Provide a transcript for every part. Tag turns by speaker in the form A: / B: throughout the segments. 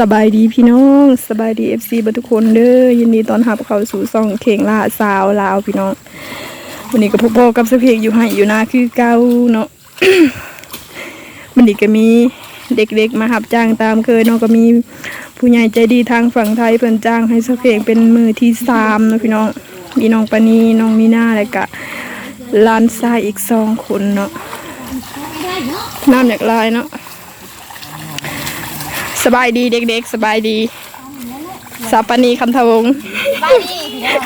A: สบายดีพี่น้องสบายดีเอฟซีบัทุกคนเด้อยินดีตอนรับเข้าสู่ซ่องเข่งล่าสาวลาวพี่น้องวันนี้ก็พบพ่อกับสเพกอยู่ให้อยู่นาคือเก่าเนาะวันนี้ก็มีเด็กๆมาหับจ้างตามเคยเนาะก็มีผู้ใหญ่ใจดีทางฝั่งไทยเพิ่นจ้างให้สเพกเป็นมือที่สามนะพี่น้องมีน้องปานีน้องมีนาแล้วก็หลานชายอีกสองคนเนาะน้ำอยากลายเนาะ สบายดีเด็กๆ สบายดีสาปานีคำทวงศ์
B: ไปดิพี่น้อง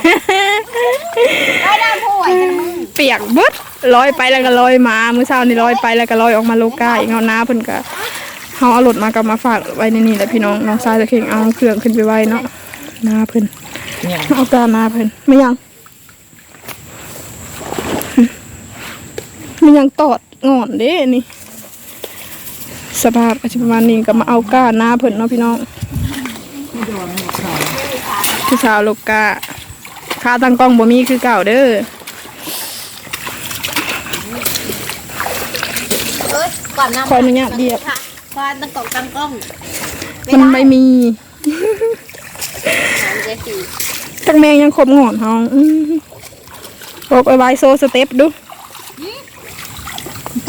B: ไปด้านผู้ไหวกันมึง
A: เปียกเบิดลอยไปแล้วก็ลอยมาเมื่อเช้านี่ลอยไปแล้วก็ลอยออกมาโลกาอีกเอาน้าเพิ่นก็เฮาเอารถมากับมาฝากไว้ในนี่แหละพี่น้องน้องชายจะเข่งเอาเครื่องขึ้นไปไว้เนาะน้าเพิ่นเอากาน้าเพิ่นไม่ยังไม่ยังตอดงอนเด้นี่ สภาพก็จะประมาณนี้ก็มาเอาก้าหน้าเพิ่นเนาะพี่น้องพี่สาวลูกกาค่าตั้งกล้องบ่มีคือเก่าเด้อ
B: เอ้ยก่อนนำ
A: ขออนุญาตเดียบ
B: ค่ะควานตั้งกล่องตั้งกล้อง
A: มันไม่มี
B: ถามเจสี่
A: จักแมงยังครบงอนเฮาอื้อบอกไว้ไว้โซสเต็ปดู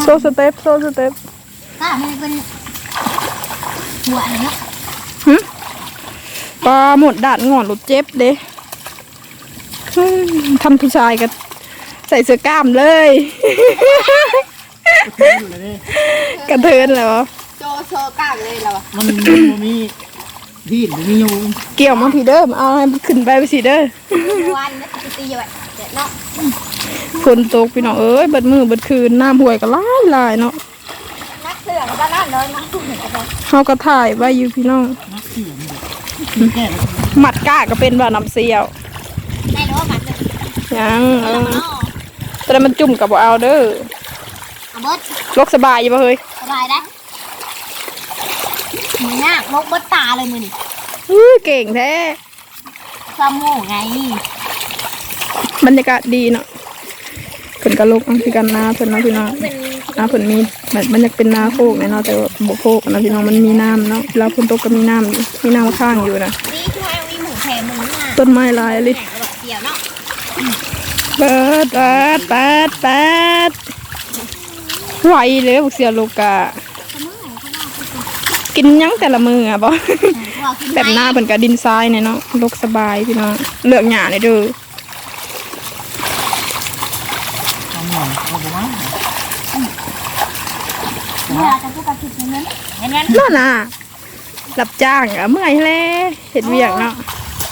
A: โซสเต็ปโซสเต็ป
B: ถ้ามันเป็นหัวเนาะ
A: ปลาหมดด่าดงอนหลุดเจ็บเด้อื้อทำผู้ชายก็ใส่เสื้อกล้ามเลย กระเทินแล้ว
B: โจโชกล้างเลยเราอะ
C: มันมันบ่มีที่มีอยู่
A: เกี่ยวมาพีเด้อมาเอาให้มันขึ้นไปไปสิเด้อ
B: วันนะจะตีไว้เดี๋ยวเนาะ
A: ฝนตกพี่น้องเอ้ยเบิดมือเบิดคืนน้ำห่วยก็หลายหลายเนาะ
B: เอกก็นั่นเลยนะ
A: เฮาก็ถ่ายไว้อยู่พี่น้อง
C: นักเสียงเด็กที่แก้แล้ว
A: หมัดก้าก็เป็นว่าน้ำเสียว
B: ได้รู้ว่ามันจะ
A: ยังเออ
B: เนา
A: แต่มันจุ่มกับบ่เอาเด้อ
B: เอาเบิด
A: ลกสบายอยู่บ่เฮ้ย
B: สบายได้มือหน้ามกเบิดตาเลยมือนี่
A: อื้อเก่งแท้
B: สมองไง
A: บรรยากาศดีเนาะเพิ่นก็ลกอังคือกันนาเพิ่นเนาะพี่น้อง
B: เป็น
A: นาเพิ่นมีมันมันอยากเป็นนาโคกเนี่ยเนาะแต่ว่าบ่โคกนะพี่น้องมันมีน้ำเนาะเวลาฝนตกก็มีน้ำอยู่มีน้ำข้างอยู่นะ
B: นี่ช่วยมีหมูแผ่หมูน่ะ
A: ต้นไม้หลายเลย
B: แผ่กระบอกเกี่ยวเนาะ
A: เปิดเปิดเปิดเปิดไหวเลยบุกเสียลูกอะกินหยังแต่ละมืออะบ่
B: เรากิน
A: แบบหน้าเป็นกับดินทรายเนี่ยเนาะลกสบายพี่น้องเลือกหยาเลยเด้อ
C: เอาหน่อยเอาบ่ว่า
B: เวลาจะพูดกับผิดนั้น เห็นไหม
A: นั่นน่ะรับจ้างอะเมื่อยแล้เห็นเวียกเนาะ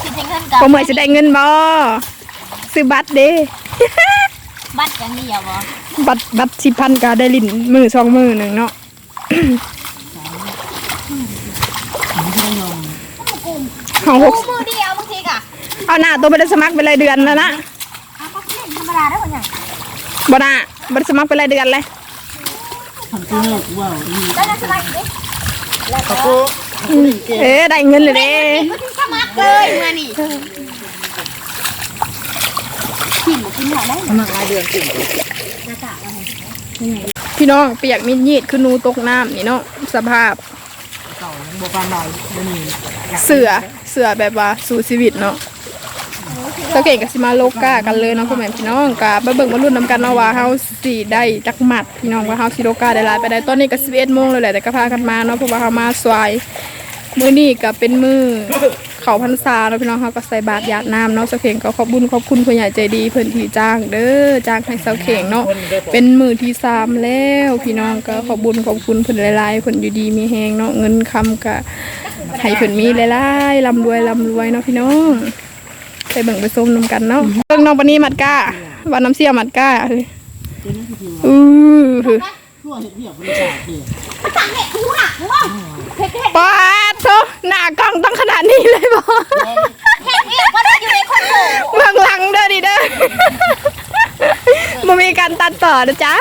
B: ผิดเงินกับ
A: พอเมื่อยจะได้เงินบ่ซื้อบัตรเด้
B: บัตรอย่างเดียวบ่
A: บัตรบัตรสิพันก็ได้ลิ้นมือสองมือหนึ่งเนาะ
C: มันไม่ได้ยอม
A: ห้องหก
B: มือเดียวบางทีกะ
A: เอาหน้าตัวไปได้สมัครไปรายเดือนแล้วนะ
B: เอาก็เล่นธรรมดาได้หมดอย่าง
A: บ่น่ะบ่ได้สมัครไปรายเดือนเลย
C: ทำตัวกูว่าอี
B: ได้
C: เล่นเกม
A: เอ๊ได้เงินเลยเด้
B: ก็ที่สมัครเลยเมื่อนี่ขิมกินหัวได้
C: สมัครรายเดือนจริง
B: หน้ากากอะไร
A: พี่น้องเปียกมีดยีดคือหนูตกน้ำนี่เนาะสภาพ
C: เก่ายังบ่ปานใดบ่มี
A: เสือเสือแบบว่าสู่ชีวิตเนาะ ตะเก่งกับสิมาโลกากันเลยเนาะพ่อแม่พี่น้องกะมาเบิ่งมารุ่นนำกันเนาะว่าเฮาสิได้จักหมัดพี่น้องว่าเฮาสิโลกาได้หลายไปได้ตอนนี้ก็11โมงแล้วแหละแต่ก็พากันมาเนาะเพราะว่าเฮามาสวยมื้อนี้ก็เป็นมื้อเขาพรรษาเนาะพี่น้องเฮาก็ใส่บาตรหยาดน้ำเนาะเสาเข่งก็ขอบุญขอบคุณผู้ใหญ่ใจดีเพิ่นที่จ้างเด้อจ้างให้เสาเข่งเนาะเป็นมื้อที่สามแล้วพี่น้องก็ขอบุญขอบคุณเพิ่นหลายๆเพิ่นอยู่ดีมีแฮงเนาะเงินคำก็ให้เพิ่นมีหลายๆร่ำรวยร่ำรวยเนาะพี่น้อง ไปเบิ่งไปส้มนำกันเนาะเบิ่งน้องปานนี้มัดก้าว่าน้ำเสียมัดก้าเฮ้ยอือหือ
C: ทั่วเฮ็ดเวียกบริจาคเด้อ
B: สั่งเห็ดหูหักหรือเปล่าเห็ดเห็ด
A: ปาดโธหน้ากล้องต้องขนาดนี้เลยบ่
B: เห็ดเห็ดว่าจะอยู่ในคนหมู่
A: เบื้องหลังเด้อดิเด้อบ่มีการตัดต่อนะจ๊ะ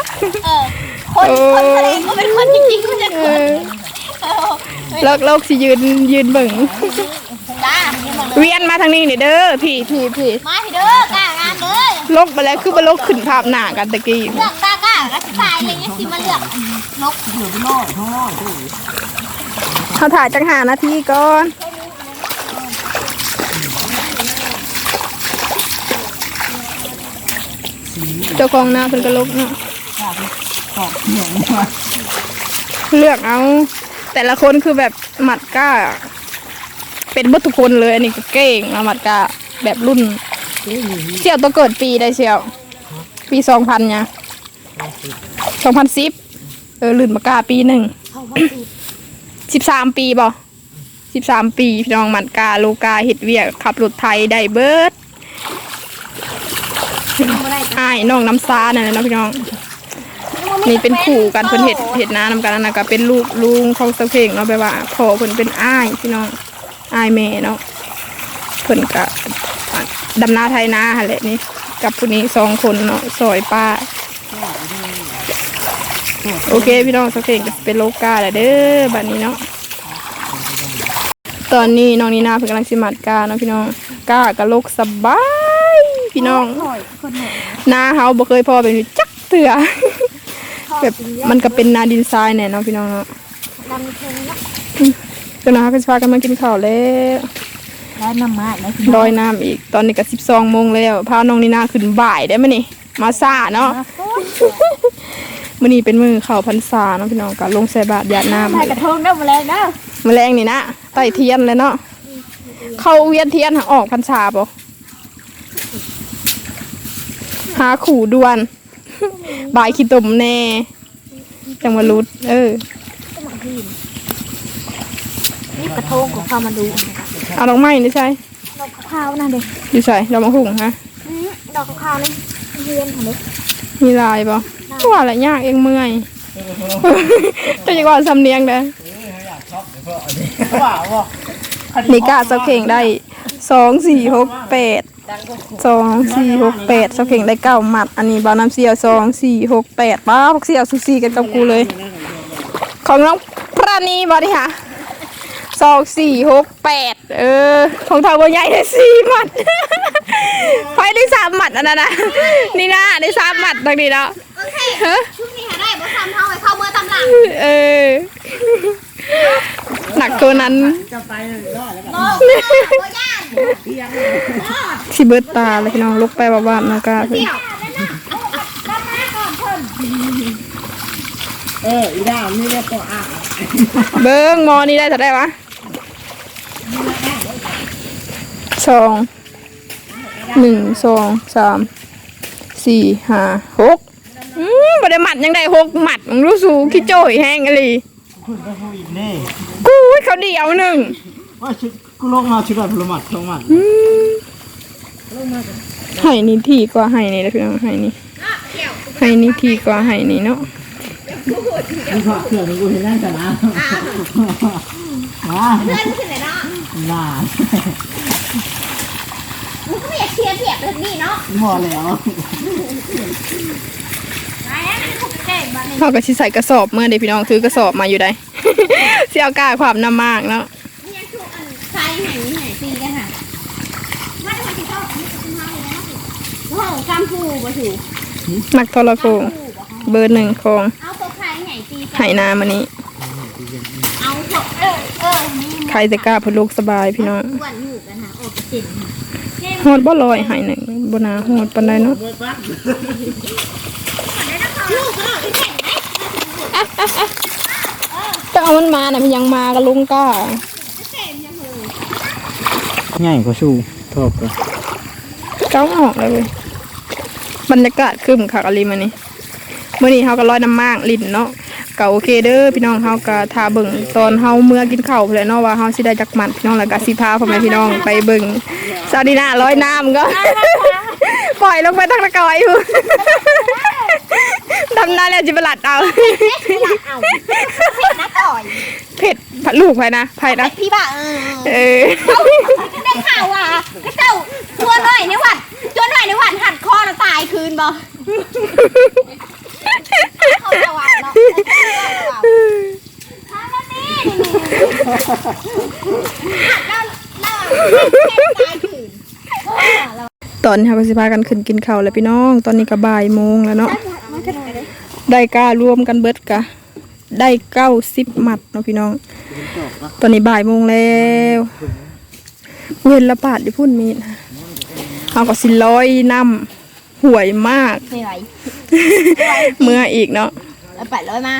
B: เออคนคนทะเลก็เป็นคนจริงๆก็จะ
A: เอ
B: เกิด
A: อโลกโลกสิยืนยืนเบิ่ง
B: จ้านี่มอง
A: เวียนมาทางนี้นี่เด้อพี่พี่พี่
B: มาพี่เด้อกล้างานเลย
A: ลกไปแล้วคือบ่ลกขึ้นภาพหน้ากันตะกี้
B: เลือกกล้ากล้าก็สไตล์เลยยังสิมาเลือกนก
C: เดี๋ยวไปล่อท่อตู้
A: เขาถ่ายจังหานาทีก่อนเจ้าของหน้าเพิ่นก็ลกเนาะ
C: ขอบเหนียวมา
A: เลือกเอา แต่ละคนคือแบบหมัดก้า เป็นบทุกคนเลยอันนี้ก็เก่งนะหมัดก้าแบบรุ่นเสี่ยวตัวเกิดปีได้เสี่ยว ปีสองพันเนี่ยสองพันสิบเออลื่นมากาปีหนึ่ง
B: สิ
A: บสามปีบ่สิบสามปีพี่น้องหมัดกาโลกาเห็ดเวียกขับรถไทยได้เบิร์ด
B: ไอ้
A: น้องน้ำซานั่นแหละเนะพี่น้อง นี่เป็นขู่กันเพิ่นเห็ดเห็ดน้านำกันนั่นนะก็เป็นลูกลุงของสะเพงเนาะแปลว่าพ่อเพิ่นเป็นอ้ายพี่น้อง อายแม่เนาะเพิ่นก็ดำนาไทยนาหั่นแหละนี่ กับผู้นี้สองคนเนาะซอยป้า โอเค พี่น้องสะเพงเป็นโลกาแล้วเด้อบัดนี้เนาะตอนนี้น้องนีนาเพิ่นกำลังสิมัดกาเนาะพี่น้องกากะโลกสบายพี่น้อง
B: อ
A: นาเฮาบ่เคยพอเป็นจักเถื่อแบบมันก็เป็นนาดินทรายแน่เนาะพี่น้องเนาะ
B: ดำ เทิงนะ
A: ก็นาก็สิพากันมากินข้าวแล้ว
B: แล้วน้ำมาแล้ว
A: ลอยน้ำอีกตอนนี้ก็12โมงแล้วพาน้องนีนาขึ้นบ่ายได้มั้ยนี่มาซ่าเนาะ
B: มาโคตร
A: มื้อนี้เป็นมื้อเข้าพรรษาเนาะพี่น้องก็ลงใส่บาตรญาติน้ำ
B: ใส่กระทงได้หมดแล้วเด้อ
A: แมลงนี่นะไต่เทียนเลยเนาะเข้าเวียนเทียนหาออกพรรษาบ่หาขู่ดวนบายขี้ตมแน่จังหวะรุด เออ
B: นี่กระทงของเขามาดู
A: เอาดอกไม้นี่ใช่
B: ดอกขาวๆนั่นเด็ก
A: อยู่ใส่ดอกมะฮุ่งฮะ
B: ดอกขาวๆนี่เรียนค่ะเด็ก
A: มีลายบ่ว่าอะไรยากเองเมื่อยจะยังว่าสำเนียงได้
C: ว่าว่า
A: นี่กาเสาเข่งได้สองสี่หกแปดสองสี่หกแปดเสาเข่งได้เก้าหมัด อันนี้บาวน้ำเสียวสองสี่หกแปดป้าพวกเสียวสุสีกันกับกูเลย ของน้องพระนีบอดี้ค่ะ สองสี่หกแปดเออ ของเธอบัวใหญ่ได้สี่หมัดพอยได้สามหมัดอันนั้นนะนี่นะได้สามหมัดตรงนี้เนาะ
B: โอเค
A: ฮะ
B: ชุดนี้หาได้บ่ทำเท่าไอ้เข้าเมื่อตำหลัง
A: เออหนักตัวนั้น
C: จะไปเลยรอดแล้วกัน
B: โอ้บ่ย่าน
C: เที่ยง
A: สิเบิดตาเลยพี่น้องลุกไปบ้านๆเนาะกาเพิ่น
B: เดี่ยวด้านหน้าก่อนเพิ่น
C: เอออีด้ามนี่เรียกตัวอ่าง
A: เบิ้งหมอนี่ได้เท่าได้วะ สองหนึ่งสองสามสี่ห้าหกอืมบ่ได้หมัดยังได้หกหมัดมึงรู้สูขี้โจ้ยแห้งอะไร
C: คุณก็พูดอีกนี่
A: กูดเขาเดียวหนึ่ง
C: ว่าชุดกูลงมาชุดแบบพลมัดพลมัด
A: อืมให้นี่ทีกว่าให้นี่นะพี่น้องให้นี่ให้นี่ทีกว่าให้นี่เนาะ
C: กูฝากเครื่องกูเห็นนั่นกันนะมา
B: เพื่อนขึ้นเลยเนาะ
C: ลา
B: มึงก็ไม่อยากเชียร์เทียบแบบนี้เนาะ
C: หมดแล้ว
B: ไอ้นั่นถูกเก่งบ้านนี้
A: เขาก็สิใส่กระสอบเมื่อเด็พี่น้องถือกระสอบมาอยู่ได้เสียกล้าความน้ำมากเนาะ
B: ยังถูกอันใครไหนไหนตีกันค่ะมาจะมาที่ชอบอันนี้คุณมาเลยนะโอ้โหกำพูบ่ถูก
A: นักทรโขงเบอร์หนึ่งของ
B: เอาตัวใครไหนตีกัน
A: ไหนามานี้
B: เอาเถอะเออเออนี่
A: ใครจะกล้าเพนลูกสบายพี่น้อง
B: อ้วนหมูกันค่ะโอ้กระสินเก่ ง
A: ฮอดบ่ลอยใหายหนึ่งบนาฮอดปันไดเนาะ
C: เบิดปั๊บ
B: ลูกก็ที่แข่งไหม
A: จะเอามันมาน่ะมันยังมากับลุงกล้า
B: เก่งยังหู
C: ง่ายกว่าชูทอบกัน
A: เก้าออกเลยเว้ยบรรยากาศคึมคักอะไรมานี่เมื่อนี้เฮาก็ลอยน้ำมากลิ้นเนาะ ก็โอเคเด้อพี่น้องเฮาก็ทาเบิ่งตอนเฮาเมื่อกินข้าวพุ่นแหละเนาะว่าเฮาสิได้จักหมัดพี่น้องแล้วก็สิพาพ่อแม่พี่น้องไปเบิ่งซาดีนาลอยน้ำก็ปล่อยลงไปทางตะกอยอยู่ดำน้าแล้วจิบลัดเอา
B: หลักเอานักต่อย
A: เผ็ดผัดลูกไปนะไผ่นะ
B: พี่บ้าเออ
A: เออ
B: ได้ข่าวว่าเจ้าชวนหน่อยในวันชวนหน่อยในวันหัดคอแล้วตายคืนบ่เขาจะว่าเนาะทำมาดิหัดแล้วแล้ว ตายคืน
A: ตอนนี้เราก็สิพากันขึ้นกินข้าวแล้วพี่น้อง ตอนนี้ก็บ่ายโมงแล้วเนาะได้กล้ารวมกันเบิดกะ ได้เก้าสิบหมัดเนาะพี่น้อง ตอนนี้บ่ายโมงแล้วเว้นละบาทที่พุ่นมีดเอาก็สิร้อยน้ำห่วยมาก
B: ไม่ไหว
A: เมื่ออีกเนาะ
B: เอาไปร้อยมา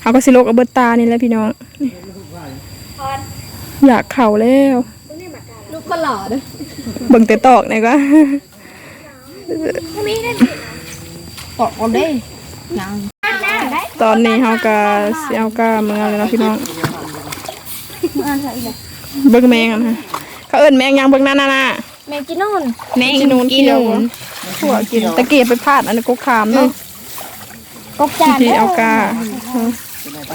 A: เอาก็สิโลกเอาเบิดตานี่แหละพี่น้อง อยากเข่าแล้ว
B: ลูกก็หล่อด้วย
A: เบิ่งแต่ตอกนี่ก็
B: ตอกเอาได้ยัง
A: ตอนนี้เฮาก็สิเอากาเมื่อเลยเนาะพี่น้องเบิ่งแมงอะนะเขาเอิ้นแมงยังเบิ่งนั่นน่ะน่ะ
B: แมงกินนู่น
A: แมงจีนูนเขียวหัวกินตะเกียบไปพาดอันนี้กกขามเนาะ
B: กบจาน
A: ที่เอากา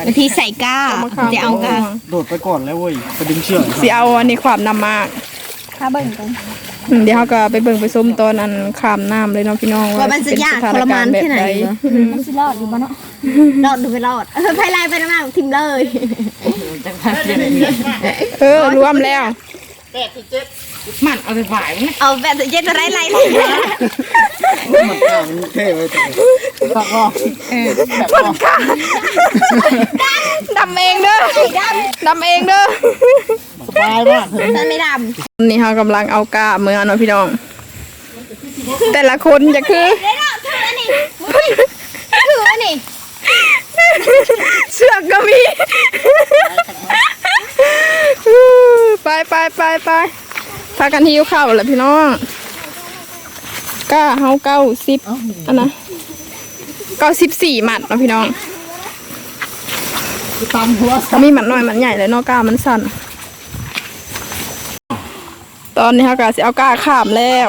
B: แล้วพี่ใส่ก้า
A: เอามาขาม
B: จะเอาก้า
C: โดดไปก่อนแล้วเว้ยไปดึงเชือก
A: สิเอาอันนี้ความนำมาก
B: ข้าเบิ่งกัน
A: อืมเดี๋ยวเขาก็ไปเบิ่งไปส้มตอนอันขามน้ำเลยเนาะพี่น้อง
B: ว่ามันจะยาก
A: เป็สถ
B: ทรมาน
A: แบบ
B: แค่ไหน
A: ใด
B: วะมันจะรอดอยู่บ้านเนาะรอดหรือไม่รอดเออไปไล่ไปน้ำทิมเลย
A: เออรวมแล้ว
C: มันเอาไปฝ่ายมัน
B: เอาแบบจะเย็นอะไรไล่เลย
C: มันกล้ามันเท่ไว้แต่ฝักรอเออแบบรอ
A: ดำเองเด้อดำเองเด้อ
C: สบายมากเถอะ
B: ฉันไม่ด
A: นี่เขากำลังเอากาเมื่อเนาะพี่น้อง แต่ละคนจะคือำ
B: ได้แล้วถืออันนี้ถืออันนี้
A: เชือกก็มี ไปไปไปไป พากันหิวข้าวแหละพี่น้องก้าเฮาเก้าสิบอันนะเก้าสิบสี่หมัดเนาะพี่น้อง
C: ตำหัว
A: ถ้ามีหมัดน้อยหมัดใหญ่เลยเนาะก้ามันสั่นตอนนี้เขาก็สิเอาก้าข้ามแล้ว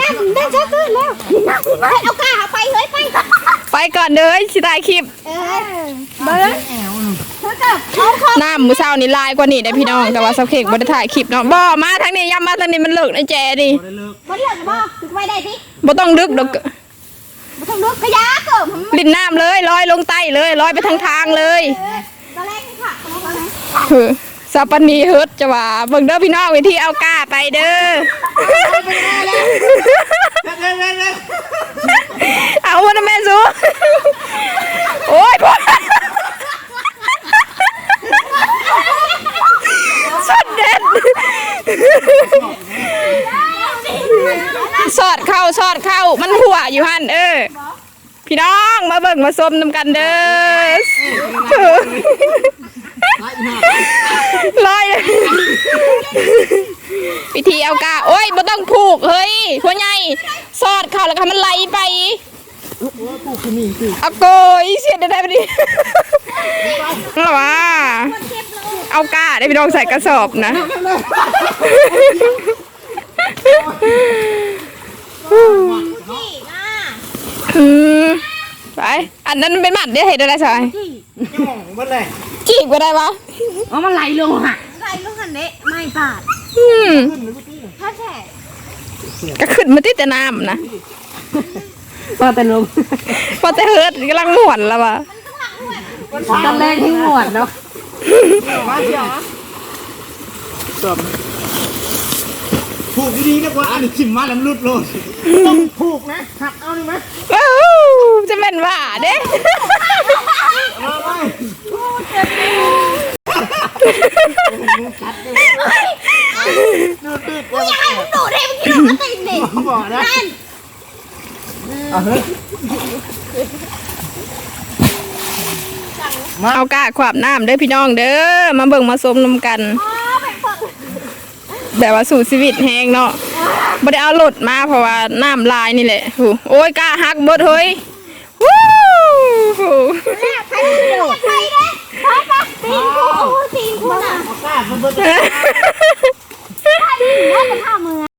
B: นั่นนั่นจะขึ้นแล้วไปเอาก้าไปเฮ้ยไป
A: ไปก่อนเด้อสิตายคลิป
B: เออเบิ้ งเท่ากับเอาของ
A: น้ำมือเช้านี่ลายกว่านี่ได้อพี่น้อง แต่ว่าสักเพกบ่ได้ถ่ายคลิปเนาะบ่มาทางนี้ย้ำมาทางนี้มันเลิกในแจดิ
B: มันเหลือบ่ถึงไปได้สิ
A: บ่ต้องดึกดอก
B: มันต้องลุกขยะเกิดมัน
A: ลินน้ำเลยลอยลงใต้เลยลอยไปทางทางเลย
B: ตอนแรกนี่ค่ะตอนแรก
A: เฮ้อซาปานีเฮิดจะว่าเบิ่งเด้อพี่น้องวิธีเอาก้าไปเด้อเอาวันนะแม่ซูโอ้ยพ่อสุดเด็ด สอดเข้าสอดเข้ามันหัวอยู่หันเออ พี่น้องมาเบิ่งมาส้มนำกันเด้อลอยเลยวิธีเอากาโอ้ยบ่ต้องผูกเฮ้ยหัวใหญ่สอดเข้าแล้วก็ให้มันไหลไปเอาโกยเสียดได้ไปดิหรอวะ เอากาได้พี่น้องใส่กระสอบนะ
B: นี่นะ
A: อืมไปอันนั้นเป็นหมัดเดี๋ยวเห็นอะไรใช่
C: ย่องมันเลย
A: จีบก็ได้ปะ
B: เอามาไหลลงหักไหลลงหันเด้ไม่บาด
A: อืม
B: ถ้าแท้
A: ก็ขึ้นมาที่แต่น้ำนะ
B: พอแต่ลง
A: พอแต่เฮิร์ดกำลังหวนแล้ววะ
B: ตอนแรกที่หมวดเนาะ
C: มาเชียวจบผูกดีๆนะว่าอันนี้ขิมมาแล้วมันหลุดโลดต้องผูกนะหักเอาหนึ่งไหม
A: ว้าวจะเป็นว่าเด้
C: เอาไป
B: กูอยากให้มึงดูดให้มึงกินมาติดดิ
C: บอกนะ
B: นั่น
C: เอาเฮ้ย มา
A: เอากะขวาบน้ำเด้อพี่น้องเด้อมาเบิ่งมาสมนมกัน แบบว่าสู่ชีวิตแหงเนาะบ่ได้เอารถมาเพราะว่าน้ำลายนี่แหละโอ้ยกาหักเบิดเฮ้ยวู้ตี
B: นกูตีนกูน่ะกะมันบ่ได้